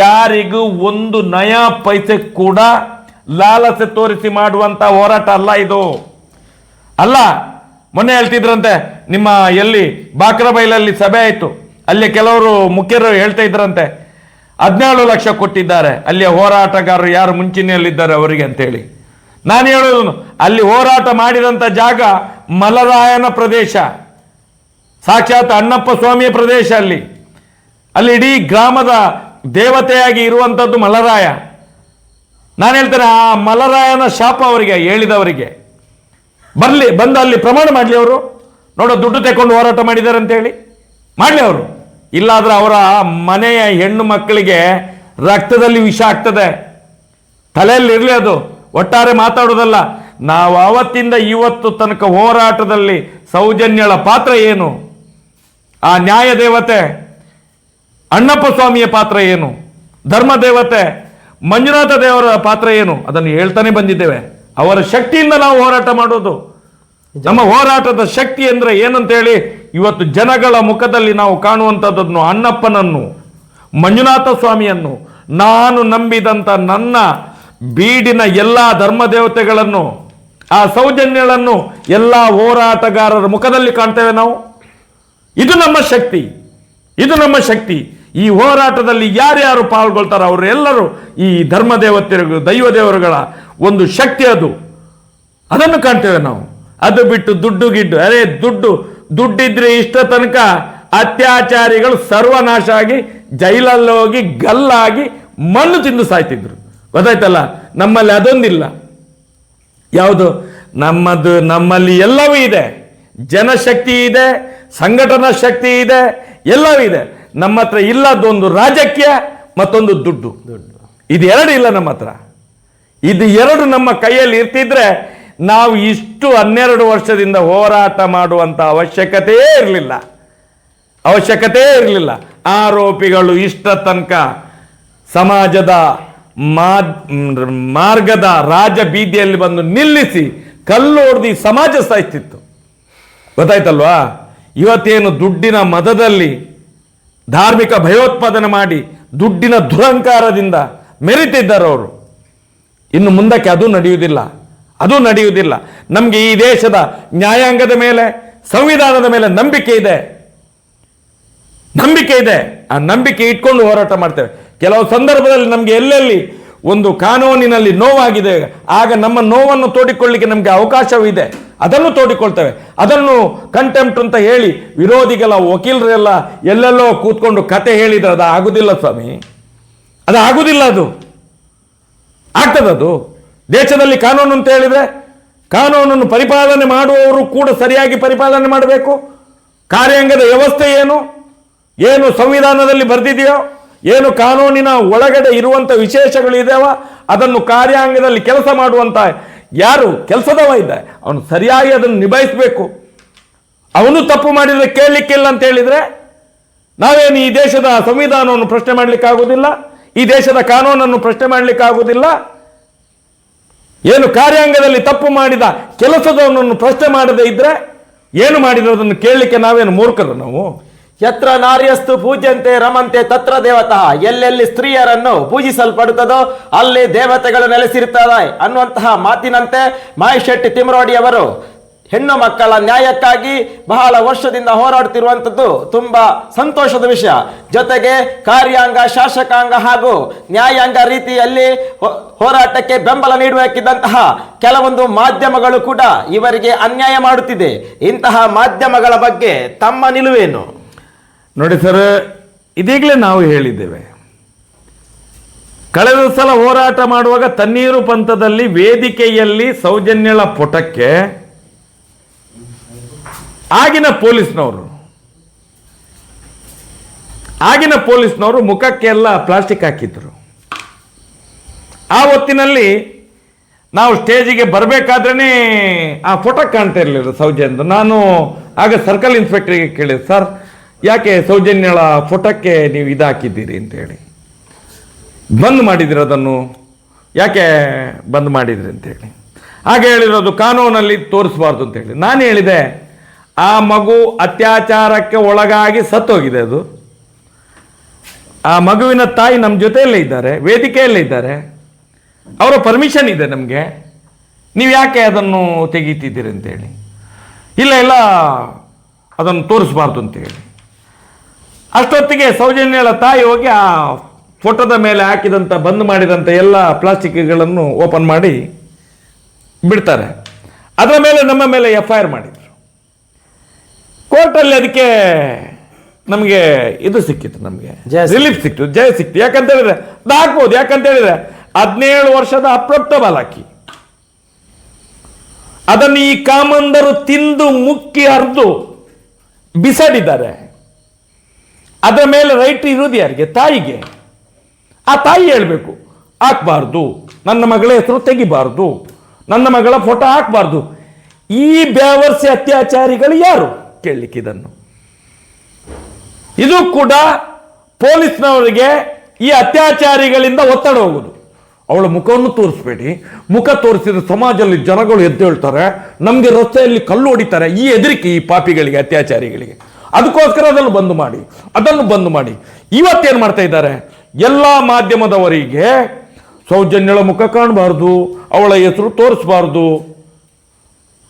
Speaker 1: ಯಾರಿಗೂ ಒಂದು ನಯಾ ಪೈಸೆ ಕೂಡ ಲಾಲಸೆ ತೋರಿಸಿ ಮಾಡುವಂತ ಹೋರಾಟ ಅಲ್ಲ ಇದು. ಅಲ್ಲ, ಮೊನ್ನೆ ಹೇಳ್ತಿದ್ರಂತೆ, ನಿಮ್ಮ ಎಲ್ಲಿ ಬಾಕ್ರಬೈಲಲ್ಲಿ ಸಭೆ ಆಯಿತು, ಅಲ್ಲಿ ಕೆಲವರು ಮುಖ್ಯರು ಹೇಳ್ತಾ ಇದ್ರಂತೆ ಹದಿನೇಳು ಲಕ್ಷ ಕೊಟ್ಟಿದ್ದಾರೆ, ಅಲ್ಲಿಯ ಹೋರಾಟಗಾರರು ಯಾರು ಮುಂಚಿನಲ್ಲಿದ್ದಾರೆ ಅವರಿಗೆ ಅಂತೇಳಿ. ನಾನು ಹೇಳೋದು, ಅಲ್ಲಿ ಹೋರಾಟ ಮಾಡಿದಂಥ ಜಾಗ ಮಲರಾಯನ ಪ್ರದೇಶ. ಸಾಕ್ಷಾತ್ ಅಣ್ಣಪ್ಪ ಸ್ವಾಮಿಯ ಪ್ರದೇಶ ಅಲ್ಲಿ. ಅಲ್ಲಿ ಇಡೀ ಗ್ರಾಮದ ದೇವತೆಯಾಗಿ ಇರುವಂಥದ್ದು ಮಲರಾಯ. ನಾನು ಹೇಳ್ತೇನೆ, ಆ ಮಲರಾಯನ ಶಾಪ ಅವರಿಗೆ, ಹೇಳಿದವರಿಗೆ. ಬರಲಿ, ಬಂದು ಅಲ್ಲಿ ಪ್ರಮಾಣ ಮಾಡಲಿ ಅವರು. ನೋಡೋ, ದುಡ್ಡು ತೆಕೊಂಡು ಹೋರಾಟ ಮಾಡಿದ್ದಾರೆ ಅಂತೇಳಿ. ಮಾಡಲಿ ಅವರು. ಇಲ್ಲಾದ್ರೆ ಅವರ ಮನೆಯ ಹೆಣ್ಣು ಮಕ್ಕಳಿಗೆ ರಕ್ತದಲ್ಲಿ ವಿಷ ಆಗ್ತದೆ. ತಲೆಯಲ್ಲಿ ಇರಲಿ ಅದು. ಒಟ್ಟಾರೆ ಮಾತಾಡೋದಲ್ಲ. ನಾವು ಅವತ್ತಿಂದ ಇವತ್ತು ತನಕ ಹೋರಾಟದಲ್ಲಿ ಸೌಜನ್ಯಳ ಪಾತ್ರ ಏನು? ಆ ನ್ಯಾಯ ದೇವತೆ ಅಣ್ಣಪ್ಪ ಸ್ವಾಮಿಯ ಪಾತ್ರ ಏನು? ಧರ್ಮ ದೇವತೆ ಮಂಜುನಾಥ ದೇವರ ಪಾತ್ರ ಏನು? ಅದನ್ನು ಹೇಳ್ತಾನೆ ಬಂದಿದ್ದೇವೆ. ಅವರ ಶಕ್ತಿಯಿಂದ ನಾವು ಹೋರಾಟ ಮಾಡೋದು. ನಮ್ಮ ಹೋರಾಟದ ಶಕ್ತಿ ಅಂದ್ರೆ ಏನಂತೇಳಿ ಇವತ್ತು ಜನಗಳ ಮುಖದಲ್ಲಿ ನಾವು ಕಾಣುವಂಥದ್ದನ್ನು ಅಣ್ಣಪ್ಪನನ್ನು ಮಂಜುನಾಥ ಸ್ವಾಮಿಯನ್ನು ನಾನು ನಂಬಿದಂಥ ನನ್ನ ಬೀಡಿನ ಎಲ್ಲ ಧರ್ಮ ದೇವತೆಗಳನ್ನು ಆ ಸೌಜನ್ಯಗಳನ್ನು ಎಲ್ಲ ಹೋರಾಟಗಾರರ ಮುಖದಲ್ಲಿ ಕಾಣ್ತೇವೆ ನಾವು. ಇದು ನಮ್ಮ ಶಕ್ತಿ. ಇದು ನಮ್ಮ ಶಕ್ತಿ. ಈ ಹೋರಾಟದಲ್ಲಿ ಯಾರ್ಯಾರು ಪಾಲ್ಗೊಳ್ತಾರೋ ಅವರೆಲ್ಲರೂ ಈ ಧರ್ಮ ದೇವತೆಗಳು ದೈವ ದೇವರುಗಳ ಒಂದು ಶಕ್ತಿ ಅದು. ಅದನ್ನು ಕಾಣ್ತೇವೆ ನಾವು. ಅದು ಬಿಟ್ಟು ದುಡ್ಡು ಗಿಡ್ಡು. ಅರೆ, ದುಡ್ಡು, ದುಡ್ಡಿದ್ರೆ ಇಷ್ಟ ತನಕ ಅತ್ಯಾಚಾರಿಗಳು ಸರ್ವನಾಶ ಆಗಿ ಜೈಲಲ್ಲಿ ಹೋಗಿ ಗಲ್ಲಾಗಿ ಮಣ್ಣು ತಿಂದು ಸಾಯ್ತಿದ್ರು. ಗೊತ್ತಾಯ್ತಲ್ಲ? ನಮ್ಮಲ್ಲಿ ಅದೊಂದಿಲ್ಲ. ಯಾವುದು? ನಮ್ಮದು, ನಮ್ಮಲ್ಲಿ ಎಲ್ಲವೂ ಇದೆ. ಜನಶಕ್ತಿ ಇದೆ ಸಂಘಟನಾ ಶಕ್ತಿ ಇದೆ ಎಲ್ಲವೂ ಇದೆ. ನಮ್ಮ ಹತ್ರ ಇಲ್ಲದೊಂದು ರಾಜಕೀಯ ಮತ್ತೊಂದು ದುಡ್ಡು. ಇದು ಎರಡು ಇಲ್ಲ ನಮ್ಮ ಹತ್ರ. ಇದು ಎರಡು ನಮ್ಮ ಕೈಯಲ್ಲಿ ಇರ್ತಿದ್ರೆ ನಾವು ಇಷ್ಟು ಹನ್ನೆರಡು ವರ್ಷದಿಂದ ಹೋರಾಟ ಮಾಡುವಂಥ ಅವಶ್ಯಕತೆಯೇ ಇರಲಿಲ್ಲ. ಅವಶ್ಯಕತೆಯೇ ಇರಲಿಲ್ಲ. ಆರೋಪಿಗಳು ಇಷ್ಟ ತನಕ ಸಮಾಜದ ಮಾರ್ಗದ ರಾಜ ಬೀದಿಯಲ್ಲಿ ಬಂದು ನಿಲ್ಲಿಸಿ ಕಲ್ಲು ಹೊಡೆದು ಸಮಾಜ ಸಾಯ್ತಿತ್ತು. ಗೊತ್ತಾಯ್ತಲ್ವಾ? ಇವತ್ತೇನು ದುಡ್ಡಿನ ಮದದಲ್ಲಿ ಧಾರ್ಮಿಕ ಭಯೋತ್ಪಾದನೆ ಮಾಡಿ ದುಡ್ಡಿನ ದುರಂಕಾರದಿಂದ ಮೆರಿತಿದ್ದಾರೆ ಅವರು. ಇನ್ನು ಮುಂದಕ್ಕೆ ಅದು ನಡೆಯುವುದಿಲ್ಲ. ಅದು ನಡೆಯುವುದಿಲ್ಲ. ನಮಗೆ ಈ ದೇಶದ ನ್ಯಾಯಾಂಗದ ಮೇಲೆ, ಸಂವಿಧಾನದ ಮೇಲೆ ನಂಬಿಕೆ ಇದೆ. ನಂಬಿಕೆ ಇದೆ. ಆ ನಂಬಿಕೆ ಇಟ್ಕೊಂಡು ಹೋರಾಟ ಮಾಡ್ತೇವೆ. ಕೆಲವು ಸಂದರ್ಭದಲ್ಲಿ ನಮಗೆ ಎಲ್ಲೆಲ್ಲಿ ಒಂದು ಕಾನೂನಿನಲ್ಲಿ ನೋವಾಗಿದೆ, ಆಗ ನಮ್ಮ ನೋವನ್ನು ತೋಡಿಕೊಳ್ಳಿಕ್ಕೆ ನಮಗೆ ಅವಕಾಶವಿದೆ. ಅದನ್ನು ತೋಡಿಕೊಳ್ತೇವೆ. ಅದನ್ನು ಕಂಟೆಂಪ್ಟ್ ಅಂತ ಹೇಳಿ ವಿರೋಧಿಗೆಲ್ಲ, ವಕೀಲರೆಲ್ಲ ಎಲ್ಲೆಲ್ಲೋ ಕೂತ್ಕೊಂಡು ಕತೆ ಹೇಳಿದ್ರೆ ಅದು ಆಗುದಿಲ್ಲ ಸ್ವಾಮಿ ಅದು. ಆಗುದಿಲ್ಲ ಅದು. ಆಗ್ತದದು ದೇಶದಲ್ಲಿ ಕಾನೂನು ಅಂತ ಹೇಳಿದ್ರೆ ಕಾನೂನನ್ನು ಪರಿಪಾಲನೆ ಮಾಡುವವರು ಕೂಡ ಸರಿಯಾಗಿ ಪರಿಪಾಲನೆ ಮಾಡಬೇಕು. ಕಾರ್ಯಾಂಗದ ವ್ಯವಸ್ಥೆ ಏನು? ಏನು ಸಂವಿಧಾನದಲ್ಲಿ ಬರೆದಿದೆಯೋ? ಏನು ಕಾನೂನಿನ ಒಳಗಡೆ ಇರುವಂತ ವಿಶೇಷಗಳು ಇದಾವ? ಅದನ್ನು ಕಾರ್ಯಾಂಗದಲ್ಲಿ ಕೆಲಸ ಮಾಡುವಂತ ಯಾರು ಕೆಲಸದವ ಇದ್ದ? ಅವನು ಸರಿಯಾಗಿ ಅದನ್ನು ನಿಭಾಯಿಸಬೇಕು. ಅವನು ತಪ್ಪು ಮಾಡಿದರೆ ಕೇಳಲಿಕ್ಕಿಲ್ಲ ಅಂತ ಹೇಳಿದರೆ ನಾವೇನು ಈ ದೇಶದ ಸಂವಿಧಾನವನ್ನು ಪ್ರಶ್ನೆ ಮಾಡ್ಲಿಕ್ಕೆ ಆಗುದಿಲ್ಲ ಈ ದೇಶದ ಕಾನೂನನ್ನು ಪ್ರಶ್ನೆ ಮಾಡಲಿಕ್ಕಾಗುವುದಿಲ್ಲ ಏನು ಕಾರ್ಯಾಂಗದಲ್ಲಿ ತಪ್ಪು ಮಾಡಿದ ಕೆಲಸದವನನ್ನು ಪ್ರಶ್ನೆ ಮಾಡದೇ ಇದ್ದರೆ ಏನು ಮಾಡಿರೋದನ್ನು ಕೇಳಲಿಕ್ಕೆ ನಾವೇನು ಮೂರ್ಖರು ನಾವು?
Speaker 2: ಯತ್ರ ನಾರ್ಯಸ್ತು ಪೂಜ್ಯಂತೆ ರಮಂತೆ ತತ್ರ ದೇವತಃ. ಎಲ್ಲೆಲ್ಲಿ ಸ್ತ್ರೀಯರನ್ನು ಪೂಜಿಸಲ್ಪಡುತ್ತದೋ ಅಲ್ಲಿ ದೇವತೆಗಳು ನೆಲೆಸಿರುತ್ತದೆ ಅನ್ನುವಂತಹ ಮಾತಿನಂತೆ ಮಹೇಶ್ ಶೆಟ್ಟಿ ತಿಮರೋಡಿ ಅವರು ಹೆಣ್ಣು ಮಕ್ಕಳ ನ್ಯಾಯಕ್ಕಾಗಿ ಬಹಳ ವರ್ಷದಿಂದ ಹೋರಾಡುತ್ತಿರುವಂಥದ್ದು ತುಂಬಾ ಸಂತೋಷದ ವಿಷಯ. ಜೊತೆಗೆ ಕಾರ್ಯಾಂಗ, ಶಾಸಕಾಂಗ ಹಾಗೂ ನ್ಯಾಯಾಂಗ ರೀತಿಯಲ್ಲಿ ಹೋರಾಟಕ್ಕೆ ಬೆಂಬಲ ನೀಡಬೇಕಿದ್ದಂತಹ ಕೆಲವೊಂದು ಮಾಧ್ಯಮಗಳು ಕೂಡ ಇವರಿಗೆ ಅನ್ಯಾಯ ಮಾಡುತ್ತಿದೆ. ಇಂತಹ ಮಾಧ್ಯಮಗಳ ಬಗ್ಗೆ ತಮ್ಮ ನಿಲುವೇನು?
Speaker 1: ನೋಡಿ ಸರ್, ಇದೀಗಲೇ ನಾವು ಹೇಳಿದ್ದೇವೆ. ಕಳೆದ ಸಲ ಹೋರಾಟ ಮಾಡುವಾಗ ತಣ್ಣೀರು ಪಂಥದಲ್ಲಿ ವೇದಿಕೆಯಲ್ಲಿ ಸೌಜನ್ಯಳ ಪುಟಕ್ಕೆ ಆಗಿನ ಪೊಲೀಸ್ನವರು ಆಗಿನ ಪೊಲೀಸ್ನವರು ಮುಖಕ್ಕೆಲ್ಲ ಪ್ಲಾಸ್ಟಿಕ್ ಹಾಕಿದ್ರು. ಆ ಹೊತ್ತಿನಲ್ಲಿ ನಾವು ಸ್ಟೇಜಿಗೆ ಬರಬೇಕಾದ್ರೇ ಆ ಫೋಟೋ ಕಾಣ್ತಾ ಇರಲಿಲ್ಲ ಸೌಜನ್ಯ ನಾನು ಆಗ ಸರ್ಕಲ್ ಇನ್ಸ್ಪೆಕ್ಟರ್ಗೆ ಕೇಳಿದೆ, ಸರ್ ಯಾಕೆ ಸೌಜನ್ಯಳ ಫೋಟೋಕ್ಕೆ ನೀವು ಇದಾಕಿದ್ದೀರಿ ಅಂತ ಅಂತೇಳಿ. ಬಂದ್ ಮಾಡಿದಿರಿ ಅದನ್ನು ಯಾಕೆ ಬಂದ್ ಮಾಡಿದ್ರಿ ಅಂತೇಳಿ. ಹಾಗೆ ಹೇಳಿರೋದು ಕಾನೂನಲ್ಲಿ ತೋರಿಸಬಾರ್ದು ಅಂತೇಳಿ. ನಾನು ಹೇಳಿದೆ, ಆ ಮಗು ಅತ್ಯಾಚಾರಕ್ಕೆ ಒಳಗಾಗಿ ಸತ್ತೋಗಿದೆ ಅದು. ಆ ಮಗುವಿನ ತಾಯಿ ನಮ್ಮ ಜೊತೆಯಲ್ಲೇ ಇದ್ದಾರೆ, ವೇದಿಕೆಯಲ್ಲೇ ಇದ್ದಾರೆ. ಅವರ ಪರ್ಮಿಷನ್ ಇದೆ ನಮಗೆ. ನೀವು ಯಾಕೆ ಅದನ್ನು ತೆಗೀತಿದ್ದೀರಿ ಅಂತೇಳಿ. ಇಲ್ಲ ಇಲ್ಲ, ಅದನ್ನು ತೋರಿಸ್ಬಾರ್ದು ಅಂತೇಳಿ. ಅಷ್ಟೊತ್ತಿಗೆ ಸೌಜನ್ಯಳ ತಾಯಿ ಹೋಗಿ ಆ ಫೋಟೋದ ಮೇಲೆ ಹಾಕಿದಂಥ ಬಂದ್ ಮಾಡಿದಂಥ ಎಲ್ಲ ಪ್ಲಾಸ್ಟಿಕ್ಗಳನ್ನು ಓಪನ್ ಮಾಡಿ ಬಿಡ್ತಾರೆ. ಅದರ ಮೇಲೆ ನಮ್ಮ ಮೇಲೆ ಎಫ್ ಐ ಆರ್ ಮಾಡಿದರು. ಕೋರ್ಟಲ್ಲಿ ಅದಕ್ಕೆ ನಮಗೆ ಇದು ಸಿಕ್ಕಿತ್ತು ನಮಗೆ.
Speaker 2: ಜಯ
Speaker 1: ರಿಲೀಫ್ ಸಿಕ್ತು ಜಯ ಸಿಕ್ತು ಯಾಕಂತ ಹೇಳಿದ್ರೆ ಅದು ಹಾಕ್ಬೋದು. ಯಾಕಂತ ಹೇಳಿದ್ರೆ ಹದಿನೇಳು ವರ್ಷದ ಅಪ್ರಪ್ತ ಬಾಲಕಿ. ಅದನ್ನು ಈ ಕಾಮಂದರು ತಿಂದು ಮುಕ್ಕಿ ಹರಿದು ಬಿಸಾಡಿದ್ದಾರೆ. ಅದರ ಮೇಲೆ ರೈಟ್ ಇರೋದು ಯಾರಿಗೆ? ತಾಯಿಗೆ. ಆ ತಾಯಿ ಹೇಳಬೇಕು, ಹಾಕ್ಬಾರ್ದು, ನನ್ನ ಮಗಳ ಹೆಸರು ತೆಗಿಬಾರ್ದು, ನನ್ನ ಮಗಳ ಫೋಟೋ ಹಾಕ್ಬಾರ್ದು. ಈ ಬ್ಯಾವರ್ಸಿ ಅತ್ಯಾಚಾರಿಗಳು ಯಾರು? ಕೇಳಲಿಕ್ಕೆ ಇದನ್ನು. ಇದು ಕೂಡ ಪೊಲೀಸ್ನವರಿಗೆ ಈ ಅತ್ಯಾಚಾರಿಗಳಿಂದ ಒತ್ತಡ ಹೋಗುದು. ಅವಳ ಮುಖವನ್ನು ತೋರಿಸ್ಬೇಡಿ. ಮುಖ ತೋರಿಸಿದ ಸಮಾಜದಲ್ಲಿ ಜನಗಳು ಎದ್ದು ಹೇಳ್ತಾರೆ ನಮಗೆ ರಸ್ತೆಯಲ್ಲಿ ಕಲ್ಲು ಹೊಡಿತಾರೆ, ಈ ಹೆದರಿಕೆ ಈ ಪಾಪಿಗಳಿಗೆ, ಅತ್ಯಾಚಾರಿಗಳಿಗೆ. ಅದಕ್ಕೋಸ್ಕರ ಅದನ್ನು ಬಂದ್ ಮಾಡಿ ಅದನ್ನು ಬಂದ್ ಮಾಡಿ. ಇವತ್ತೇನು ಮಾಡ್ತಾ ಇದ್ದಾರೆ? ಎಲ್ಲ ಮಾಧ್ಯಮದವರಿಗೆ ಸೌಜನ್ಯಳ ಮುಖ ಕಾಣಬಾರ್ದು ಅವಳ ಹೆಸರು ತೋರಿಸಬಾರ್ದು.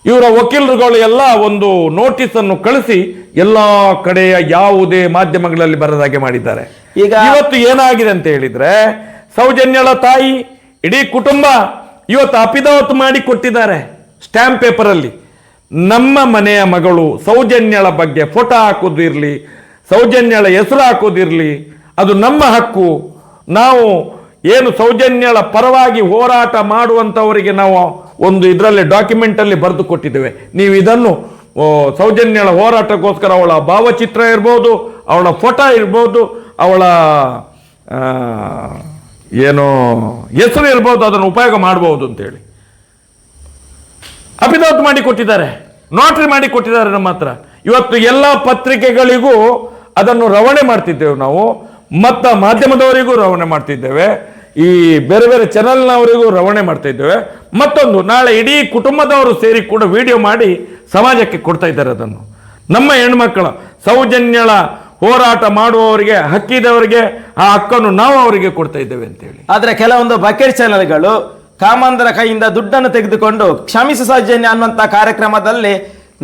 Speaker 1: ಇವರ ವಕೀಲರುಗಳು ಎಲ್ಲ ಒಂದು ನೋಟಿಸ್ ಅನ್ನು ಕಳಿಸಿ ಎಲ್ಲ ಕಡೆಯ ಯಾವುದೇ ಮಾಧ್ಯಮಗಳಲ್ಲಿ ಬರದಾಗೆ ಮಾಡಿದ್ದಾರೆ.
Speaker 2: ಈಗ-
Speaker 1: ಇವತ್ತು ಏನಾಗಿದೆ ಅಂತ ಹೇಳಿದ್ರೆ ಸೌಜನ್ಯಳ ತಾಯಿ ಇಡೀ ಕುಟುಂಬ ಇವತ್ತು ಅಪಿದಾವತ್ ಮಾಡಿ ಕೊಟ್ಟಿದ್ದಾರೆ ಸ್ಟ್ಯಾಂಪ್ ಪೇಪರ್ ಅಲ್ಲಿ. ನಮ್ಮ ಮನೆಯ ಮಗಳು ಸೌಜನ್ಯಳ ಬಗ್ಗೆ ಫೋಟೋ ಹಾಕೋದಿರಲಿ, ಸೌಜನ್ಯಳ ಹೆಸರು ಹಾಕೋದಿರಲಿ, ಅದು ನಮ್ಮ ಹಕ್ಕು. ನಾವು ಏನು ಸೌಜನ್ಯಳ ಪರವಾಗಿ ಹೋರಾಟ ಮಾಡುವಂಥವರಿಗೆ ನಾವು ಒಂದು ಇದರಲ್ಲಿ ಡಾಕ್ಯುಮೆಂಟಲ್ಲಿ ಬರೆದು ಕೊಟ್ಟಿದ್ದೇವೆ. ನೀವು ಇದನ್ನು ಸೌಜನ್ಯಳ ಹೋರಾಟಕ್ಕೋಸ್ಕರ ಅವಳ ಭಾವಚಿತ್ರ ಇರ್ಬೋದು, ಅವಳ ಫೋಟೋ ಇರ್ಬೋದು, ಅವಳ ಏನು ಹೆಸರು ಇರ್ಬೋದು, ಅದನ್ನು ಉಪಯೋಗ ಮಾಡ್ಬೋದು ಅಂತೇಳಿ. ಅಭಿನೋತ್ ಮಾಡಿ ಕೊಟ್ಟಿದ್ದಾರೆ. ನೋಟ್ರಿ ಮಾಡಿ ಕೊಟ್ಟಿದ್ದಾರೆ ನಮ್ಮ ಹತ್ರ. ಇವತ್ತು ಎಲ್ಲ ಪತ್ರಿಕೆಗಳಿಗೂ ಅದನ್ನು ರವಾನೆ ಮಾಡ್ತಿದ್ದೇವೆ ನಾವು. ಮತ್ತ ಮಾಧ್ಯಮದವರಿಗೂ ರವಾನೆ ಮಾಡ್ತಿದ್ದೇವೆ. ಈ ಬೇರೆ ಬೇರೆ ಚಾನೆಲ್ನವರಿಗೂ ರವಾನೆ ಮಾಡ್ತಾ ಇದ್ದೇವೆ ಮತ್ತೊಂದು, ನಾಳೆ ಇಡೀ ಕುಟುಂಬದವರು ಸೇರಿ ಕೂಡ ವಿಡಿಯೋ ಮಾಡಿ ಸಮಾಜಕ್ಕೆ ಕೊಡ್ತಾ ಇದ್ದಾರೆ ಅದನ್ನು. ನಮ್ಮ ಹೆಣ್ಮಕ್ಕಳ ಸೌಜನ್ಯಳ ಹೋರಾಟ ಮಾಡುವವರಿಗೆ, ಹಕ್ಕಿದವರಿಗೆ, ಆ ಹಕ್ಕನ್ನು ನಾವು ಅವರಿಗೆ ಕೊಡ್ತಾ ಇದ್ದೇವೆ ಅಂತೇಳಿ.
Speaker 2: ಆದರೆ ಕೆಲವೊಂದು ಬಕೆಟ್ ಚಾನೆಲ್ಗಳು ಕಾಮಂದರ ಕೈಯಿಂದ ದುಡ್ಡನ್ನು ತೆಗೆದುಕೊಂಡು ಕ್ಷಮಿಸು ಸೌಜನ್ಯ ಅನ್ನುವಂಥ ಕಾರ್ಯಕ್ರಮದಲ್ಲಿ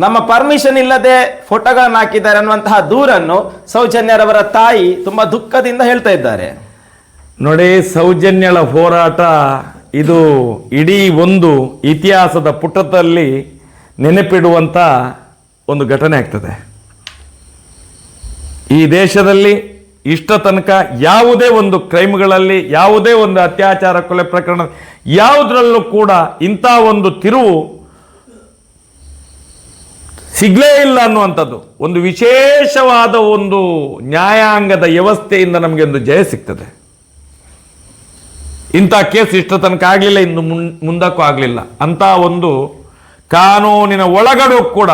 Speaker 2: ನಮ್ಮ ಪರ್ಮಿಷನ್ ಇಲ್ಲದೆ ಫೋಟೋಗಳನ್ನು ಹಾಕಿದ್ದಾರೆ ಅನ್ನುವಂತಹ ದೂರನ್ನು ಸೌಜನ್ಯರವರ ತಾಯಿ ತುಂಬಾ ದುಃಖದಿಂದ ಹೇಳ್ತಾ ಇದ್ದಾರೆ.
Speaker 1: ನೋಡಿ, ಸೌಜನ್ಯಳ ಹೋರಾಟ ಇದು ಇಡೀ ಒಂದು ಇತಿಹಾಸದ ಪುಟದಲ್ಲಿ ನೆನಪಿಡುವಂಥ ಒಂದು ಘಟನೆ ಆಗ್ತದೆ. ಈ ದೇಶದಲ್ಲಿ ಇಷ್ಟ ತನಕ ಯಾವುದೇ ಒಂದು ಕ್ರೈಮ್ಗಳಲ್ಲಿ ಯಾವುದೇ ಒಂದು ಅತ್ಯಾಚಾರ, ಕೊಲೆ ಪ್ರಕರಣ ಯಾವುದರಲ್ಲೂ ಕೂಡ ಇಂಥ ಒಂದು ತಿರುವು ಸಿಗಲೇ ಇಲ್ಲ ಅನ್ನುವಂಥದ್ದು. ಒಂದು ವಿಶೇಷವಾದ ಒಂದು ನ್ಯಾಯಾಂಗದ ವ್ಯವಸ್ಥೆಯಿಂದ ನಮಗೆ ಒಂದು ಜಯ ಸಿಗ್ತದೆ. ಇಂಥ ಕೇಸ್ ಇಷ್ಟ ತನಕ ಆಗಲಿಲ್ಲ, ಇನ್ನು ಮುನ್, ಮುಂದಕ್ಕೂ ಆಗಲಿಲ್ಲ. ಅಂಥ ಒಂದು ಕಾನೂನಿನ ಒಳಗಡೆ ಕೂಡ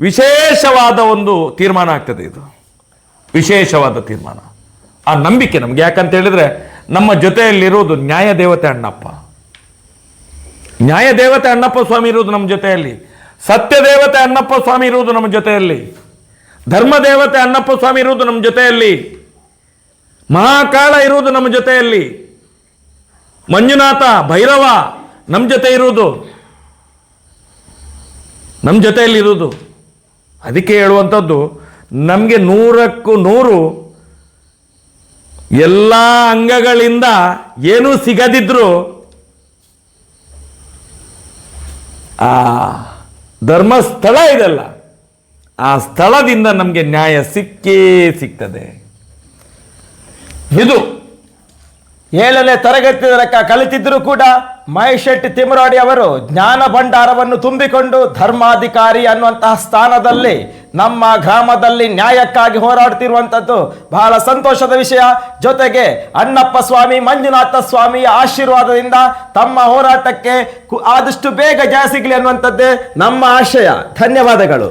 Speaker 1: ವಿಶೇಷವಾದ ಒಂದು ತೀರ್ಮಾನ ಆಗ್ತದೆ ಇದು. ವಿಶೇಷವಾದ ತೀರ್ಮಾನ. ಆ ನಂಬಿಕೆ ನಮ್ಗೆ ಯಾಕಂತ ಹೇಳಿದ್ರೆ ನಮ್ಮ ಜೊತೆಯಲ್ಲಿರುವುದು ನ್ಯಾಯದೇವತೆ ಅಣ್ಣಪ್ಪ. ನ್ಯಾಯ ದೇವತೆ ಅಣ್ಣಪ್ಪ ಸ್ವಾಮಿ ಇರುವುದು ನಮ್ಮ ಜೊತೆಯಲ್ಲಿ. ಸತ್ಯ ದೇವತೆ ಅಣ್ಣಪ್ಪ ಸ್ವಾಮಿ ಇರುವುದು ನಮ್ಮ ಜೊತೆಯಲ್ಲಿ. ಧರ್ಮ ದೇವತೆ ಅಣ್ಣಪ್ಪ ಸ್ವಾಮಿ ಇರುವುದು ನಮ್ಮ ಜೊತೆಯಲ್ಲಿ. ಮಹಾಕಾಳ ಇರುವುದು ನಮ್ಮ ಜೊತೆಯಲ್ಲಿ. ಮಂಜುನಾಥ, ಭೈರವ ನಮ್ಮ ಜೊತೆ ಇರುವುದು. ನಮ್ಮ ಜೊತೆಯಲ್ಲಿ ಇರುವುದು. ಅದಕ್ಕೆ ಹೇಳುವಂಥದ್ದು, ನಮಗೆ ನೂರಕ್ಕೂ ನೂರು ಎಲ್ಲ ಅಂಗಗಳಿಂದ ಏನೂ ಸಿಗದಿದ್ರು ಆ ಧರ್ಮಸ್ಥಳ ಇದೆಲ್ಲ. ಆ ಸ್ಥಳದಿಂದ ನಮಗೆ ನ್ಯಾಯ ಸಿಕ್ಕೇ ಸಿಗ್ತದೆ. ಇದು
Speaker 2: ಏಳನೇ ತರಗತಿ ತನಕ ಕಲಿತಿದ್ದರೂ ಕೂಡ ಮಹೇಶ್ ಶೆಟ್ಟಿ ತಿಮರಾಡಿ ಅವರು ಜ್ಞಾನ ಭಂಡಾರವನ್ನು ತುಂಬಿಕೊಂಡು ಧರ್ಮಾಧಿಕಾರಿ ಅನ್ನುವಂತಹ ಸ್ಥಾನದಲ್ಲಿ ನಮ್ಮ ಗ್ರಾಮದಲ್ಲಿ ನ್ಯಾಯಕ್ಕಾಗಿ ಹೋರಾಡ್ತಿರುವಂಥದ್ದು ಬಹಳ ಸಂತೋಷದ ವಿಷಯ. ಜೊತೆಗೆ ಅಣ್ಣಪ್ಪ ಸ್ವಾಮಿ, ಮಂಜುನಾಥ ಸ್ವಾಮಿಯ ಆಶೀರ್ವಾದದಿಂದ ತಮ್ಮ ಹೋರಾಟಕ್ಕೆ ಆದಷ್ಟು ಬೇಗ ಜಯ ಸಿಗಲಿ ಅನ್ನುವಂಥದ್ದೇ ನಮ್ಮ ಆಶಯ. ಧನ್ಯವಾದಗಳು.